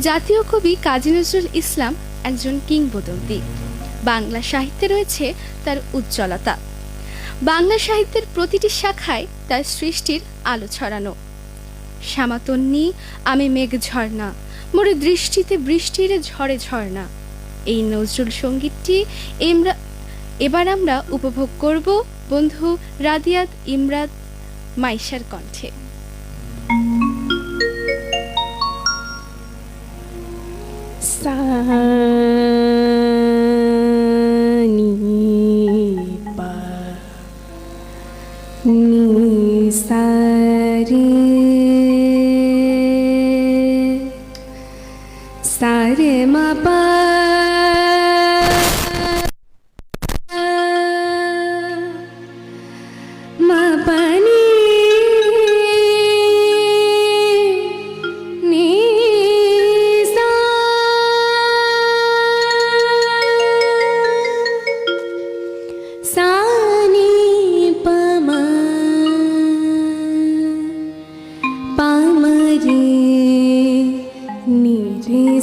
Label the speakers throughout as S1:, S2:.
S1: জাতীয় কবি কাজী নজরুল ইসলাম একজন কিংবদন্তি। বাংলা সাহিত্যে রয়েছে তার উজ্জ্বলতা। বাংলা সাহিত্যের প্রতিটি শাখায় তার সৃষ্টির আলো ছড়ানো। শ্যামাতন্নি আমি মেঘ ঝর্ণা মোরে দৃষ্টিতে বৃষ্টির ঝড়ে ঝর্ণা এই নজরুল সঙ্গীতটি এমরা এবার আমরা উপভোগ করব বন্ধু রাদিয়াত ইমরাদ মাইশার কণ্ঠে।
S2: sani pa ni sa re ma pa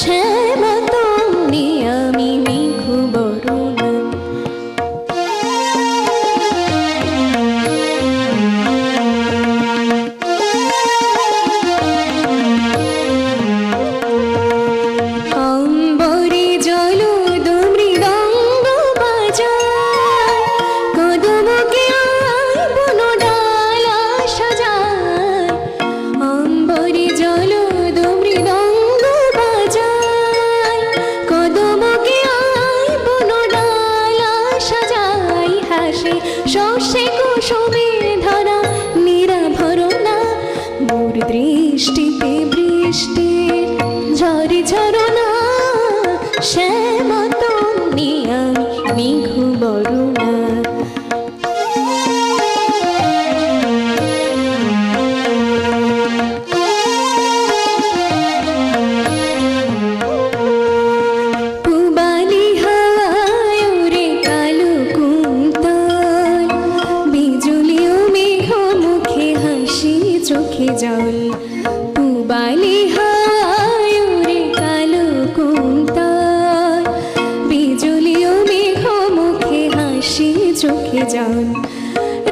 S2: শ্যামা চোখে জল।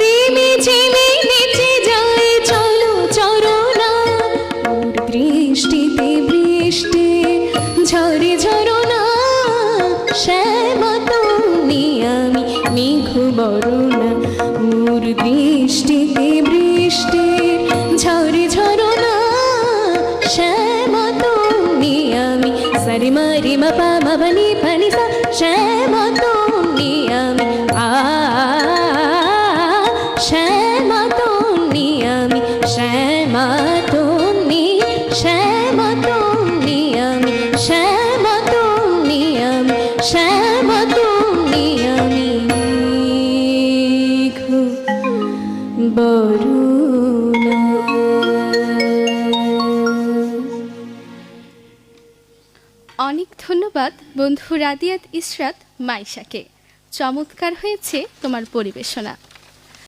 S2: রেমে ঝেমে নেচে যায়, চলো চরনা মোর দৃষ্টিতে বৃষ্টি ঝরে ঝরনা আমি, মেঘু, বরুণা। মোর দৃষ্টিতে বৃষ্টি ঝরে ঝরনা শ্যামা, তুমি, আমি সরি মারি মা পা মা বনি পানি সা।
S1: অনেক ধন্যবাদ বন্ধু রাদিয়াত ইসরাত মাইশাকে। চমৎকার হয়েছে তোমার পরিবেশনা।